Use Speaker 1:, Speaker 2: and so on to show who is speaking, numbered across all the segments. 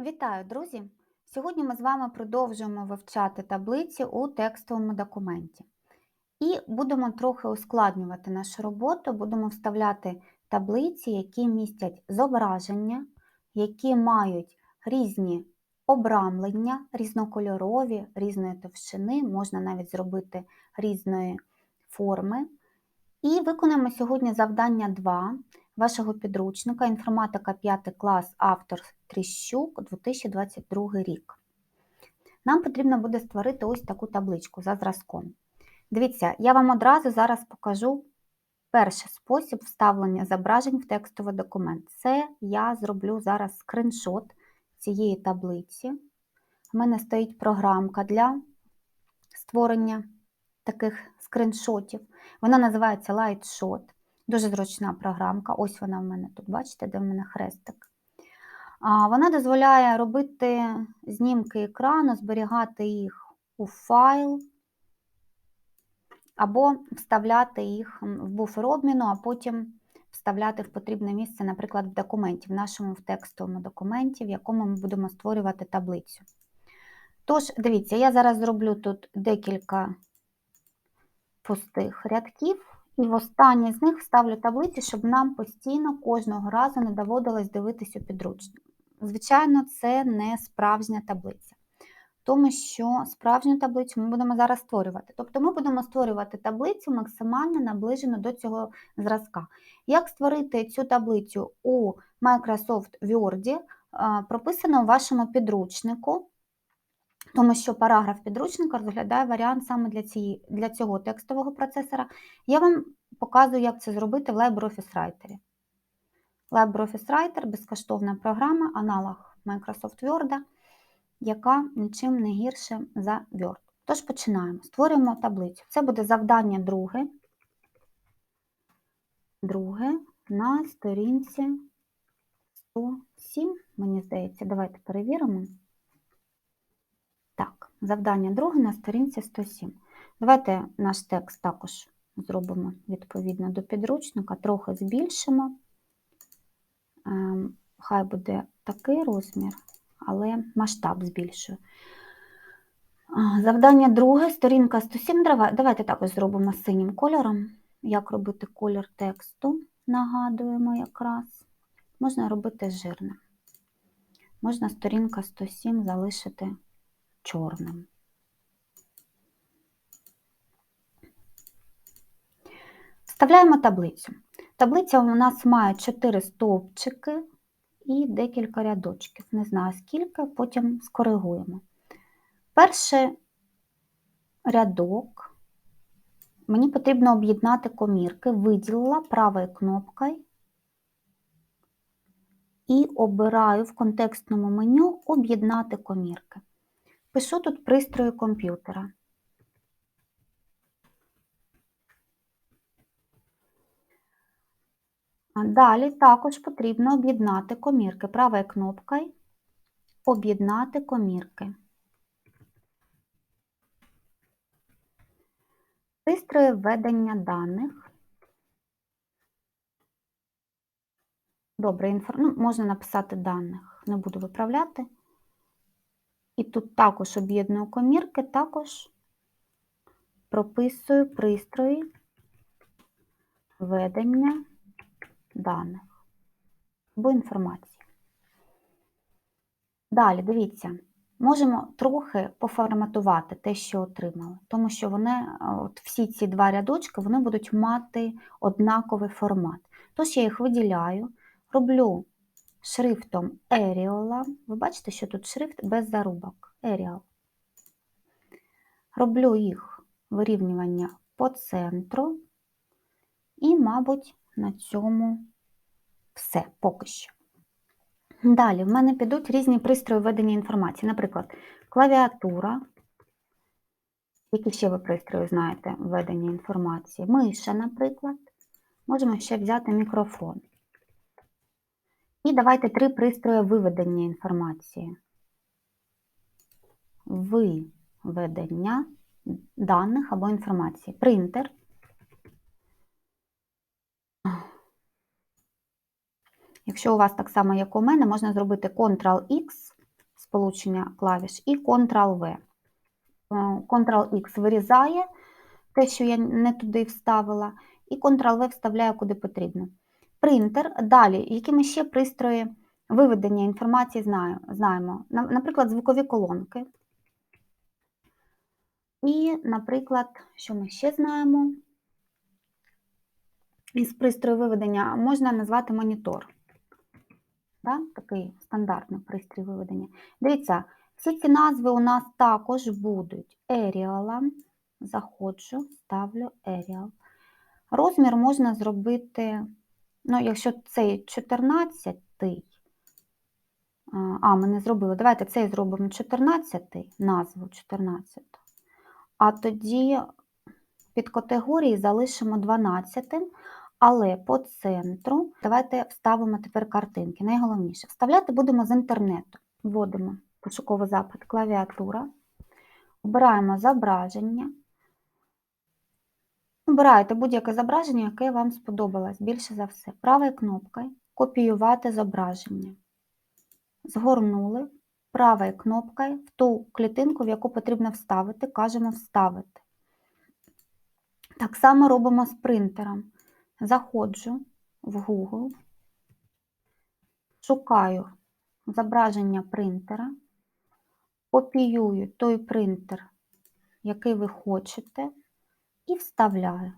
Speaker 1: Вітаю, друзі! Сьогодні ми з вами продовжуємо вивчати таблиці у текстовому документі. І будемо трохи ускладнювати нашу роботу, будемо вставляти таблиці, які містять зображення, які мають різні обрамлення, різнокольорові, різної товщини, можна навіть зробити різної форми. І виконаємо сьогодні завдання 2 вашого підручника інформатика 5 клас, автор Тріщук, 2022 рік. Нам потрібно буде створити ось таку табличку за зразком. Дивіться, я вам одразу зараз покажу перший спосіб вставлення зображень в текстовий документ. Це я зроблю зараз скриншот цієї таблиці. У мене стоїть програмка для створення таких скриншотів. Вона називається LightShot. Дуже зручна програмка. Ось вона в мене тут, бачите, де в мене хрестик. Вона дозволяє робити знімки екрану, зберігати їх у файл, або вставляти їх в буфер обміну, а потім вставляти в потрібне місце, наприклад, в документі, в нашому в текстовому документі, в якому ми будемо створювати таблицю. Тож, дивіться, я зараз зроблю тут декілька пустих рядків. І в останній з них вставлю таблиці, щоб нам постійно кожного разу не доводилось дивитися у підручник. Звичайно, це не справжня таблиця, тому що справжню таблицю ми будемо зараз створювати. Тобто ми будемо створювати таблицю максимально наближену до цього зразка. Як створити цю таблицю у Microsoft Word, прописано у вашому підручнику. Тому що параграф підручника розглядає варіант саме для цієї, для цього текстового процесора. Я вам показую, як це зробити в LibreOffice Writer. LibreOffice Writer безкоштовна програма, аналог Microsoft Word, яка нічим не гірше за Word. Тож починаємо. Створюємо таблицю. Це буде завдання друге. Друге на сторінці 107, мені здається, давайте перевіримо. Так, завдання друге на сторінці 107. Давайте наш текст також зробимо відповідно до підручника, трохи збільшимо. Ем, хай буде такий розмір, але масштаб збільшую. Завдання друге, сторінка 107. Давайте також зробимо синім кольором. Як робити колір тексту, нагадуємо якраз. Можна робити жирним. Можна сторінка 107 залишити чорним. Вставляємо таблицю. Таблиця у нас має 4 стовпчики і декілька рядочків. Не знаю скільки, потім скоригуємо. Перший рядок мені потрібно об'єднати комірки, виділила правою кнопкою і обираю в контекстному меню Об'єднати комірки. Пишу тут пристрої комп'ютера. Далі також потрібно об'єднати комірки. Правою кнопкою Об'єднати комірки. Пристрої введення даних. Добре, ну, можна написати даних, не буду виправляти. І тут також об'єдную комірки, також прописую пристрої ведення даних або інформації. Далі, дивіться, можемо трохи поформатувати те, що отримали, тому що вони, от всі ці два рядочки вони будуть мати однаковий формат. Тож я їх виділяю, роблю шрифтом Arial. Ви бачите, що тут шрифт без зарубок. Arial. Роблю їх вирівнювання по центру, і, мабуть, на цьому все поки що. Далі в мене підуть різні пристрої введення інформації, наприклад, клавіатура, які ще ви пристрої знаєте введення інформації, миша, наприклад, можемо ще взяти мікрофон. І давайте три пристрої виведення інформації. Виведення даних або інформації. Принтер. Якщо у вас так само, як у мене, можна зробити Ctrl-X сполучення клавіш, і Ctrl-V. Е, Ctrl-X вирізає те, що я не туди вставила, і Ctrl-V вставляю куди потрібно. Принтер. Далі, які ми ще пристрої виведення інформації знаємо. Наприклад, звукові колонки. І, наприклад, що ми ще знаємо? Із пристрою виведення можна назвати монітор. Да? Такий стандартний пристрій виведення. Дивіться, всі ці назви у нас також будуть Aerial. Заходжу, ставлю Aerial. Розмір можна зробити, ну, якщо цей 14, а, ми не зробили. Давайте цей зробимо 14, назву 14. А тоді під категорії залишимо 12, але по центру давайте вставимо тепер картинки. Найголовніше. Вставляти будемо з інтернету. Вводимо пошуковий запит клавіатура, обираємо зображення. Обираєте будь-яке зображення, яке вам сподобалось більше за все. Правою кнопкою копіювати зображення. Згорнули правою кнопкою в ту клітинку, в яку потрібно вставити, кажемо вставити. Так само робимо з принтером. Заходжу в Google, шукаю зображення принтера, копіюю той принтер, який ви хочете, і вставляю.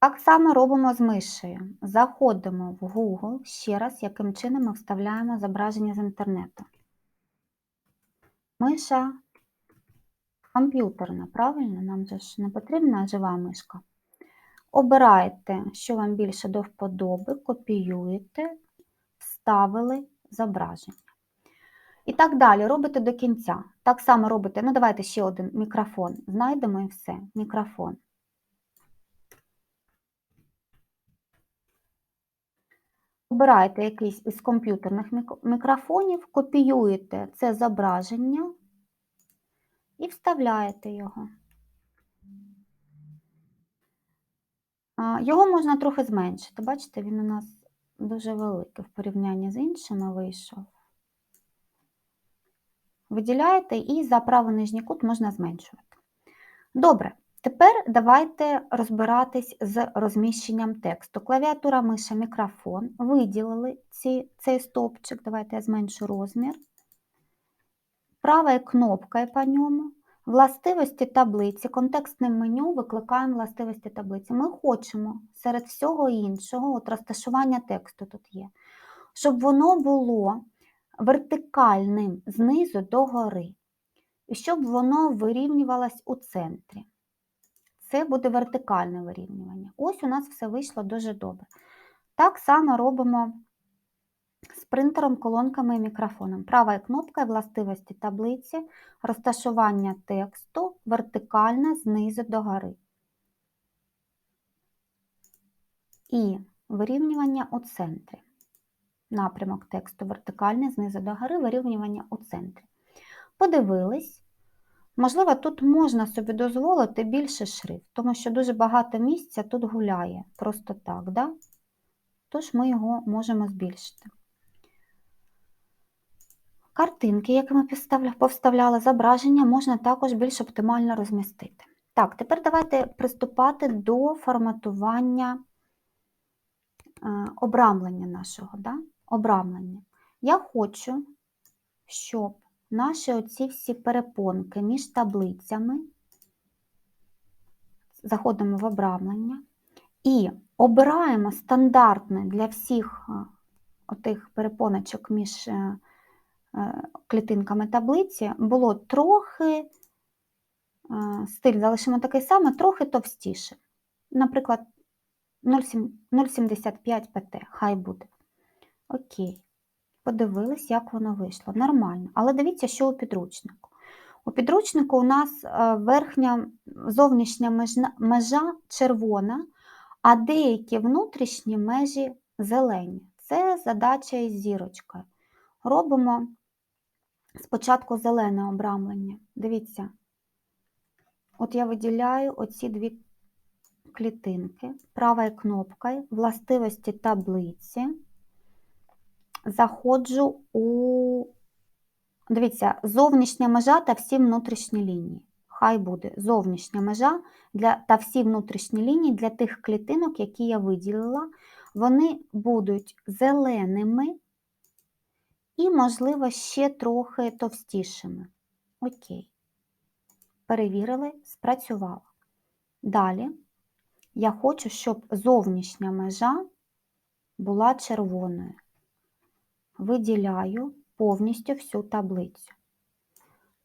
Speaker 1: Так само робимо з мишею. Заходимо в Google, ще раз, яким чином ми вставляємо зображення з інтернету. Миша комп'ютерна, правильно? Нам же ж не потрібна жива мишка. Обираєте, що вам більше до вподоби, копіюєте, вставили зображення. І так далі робите до кінця. Так само робите, ну давайте ще один мікрофон. Знайдемо і все. Мікрофон. Обираєте якийсь із комп'ютерних мікрофонів, копіюєте це зображення і вставляєте його. Його можна трохи зменшити. Бачите, він у нас дуже великий в порівнянні з іншими вийшов. Виділяєте і за правий нижній кут можна зменшувати. Добре, тепер давайте розбиратись з розміщенням тексту. Клавіатура миша, мікрофон. Виділили ці, цей стовпчик. Давайте я зменшу розмір. Правою кнопкою по ньому. Властивості таблиці, контекстним меню викликаємо властивості таблиці. Ми хочемо серед всього іншого, от розташування тексту тут є, щоб воно було вертикальним знизу до гори, і щоб воно вирівнювалось у центрі. Це буде вертикальне вирівнювання. Ось у нас все вийшло дуже добре. Так само робимо з принтером, колонками і мікрофоном. Правою кнопкою властивості таблиці, розташування тексту вертикальне знизу до гори. І вирівнювання у центрі. Напрямок тексту вертикальний знизу до гори, вирівнювання у центрі. Подивились. Можливо, тут можна собі дозволити більше шрифт, тому що дуже багато місця тут гуляє. Просто так, да? Тож ми його можемо збільшити. Картинки, які ми повставляли, зображення, можна також більш оптимально розмістити. Так, тепер давайте приступати до форматування е, обрамлення нашого. Да? Обрамлення. Я хочу, щоб наші оці всі перепонки між таблицями, заходимо в обрамлення і обираємо стандартне для всіх е, отих перепоночок між е, е, клітинками таблиці було трохи, е, стиль залишимо такий самий, трохи товстіше. Наприклад, 0,75 pt, хай буде. Окей. Подивились, як воно вийшло. Нормально. Але дивіться, що у підручнику. У підручнику у нас е, верхня зовнішня межа червона, а деякі внутрішні межі зелені. Це задача із зірочкою. Робимо спочатку зелене обрамлення. Дивіться, от я виділяю оці дві клітинки правою кнопкою властивості таблиці. Заходжу у. Дивіться, зовнішня межа та всі внутрішні лінії. Хай буде зовнішня межа для, та всі внутрішні лінії для тих клітинок, які я виділила, вони будуть зеленими і, можливо, ще трохи товстішими. Окей. Перевірили, спрацювало. Далі я хочу, щоб зовнішня межа була червоною. Виділяю повністю всю таблицю.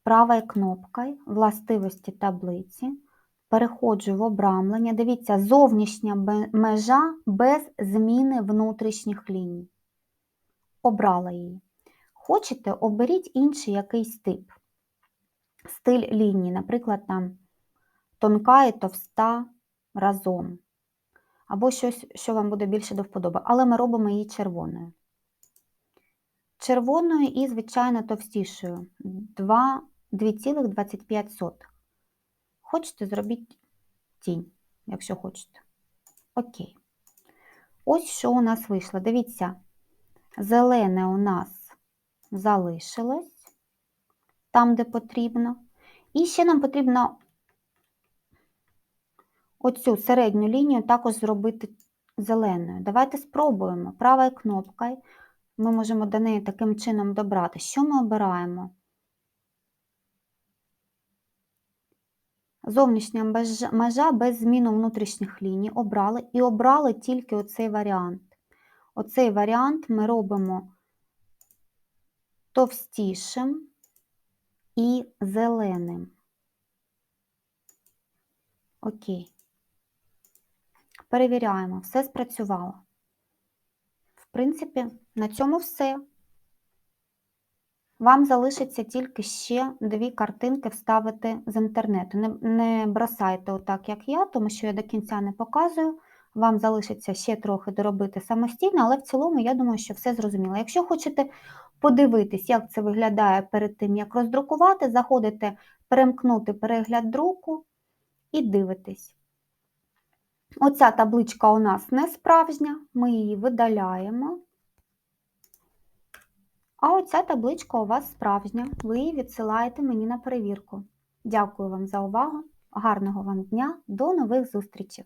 Speaker 1: Правою кнопкою властивості таблиці переходжу в обрамлення. Дивіться, зовнішня межа без зміни внутрішніх ліній. Обрала її. Хочете, оберіть інший якийсь тип. Стиль лінії, наприклад, там тонка і товста разом. Або щось, що вам буде більше до вподоби. Але ми робимо її червоною. Червоною і, звичайно, товстішою. 2 2,25. Хочете, зробіть тінь, якщо хочете. Окей. Ось що у нас вийшло. Дивіться, зелене у нас залишилось там, де потрібно. І ще нам потрібно оцю середню лінію також зробити зеленою. Давайте спробуємо. Правою кнопкою ми можемо до неї таким чином добрати. Що ми обираємо? Зовнішня межа- без зміну внутрішніх ліній обрали і обрали тільки оцей варіант. Оцей варіант ми робимо товстішим і зеленим. Окей. Перевіряємо, все спрацювало. В принципі, на цьому все. Вам залишиться тільки ще дві картинки вставити з інтернету. Не, не бросайте отак, як я, тому що я до кінця не показую. Вам залишиться ще трохи доробити самостійно, але в цілому, я думаю, що все зрозуміло. Якщо хочете подивитись, як це виглядає перед тим, як роздрукувати, заходите перемкнути перегляд друку і дивитесь. Оця табличка у нас не справжня, ми її видаляємо. А оця табличка у вас справжня, ви її відсилаєте мені на перевірку. Дякую вам за увагу, гарного вам дня, до нових зустрічей!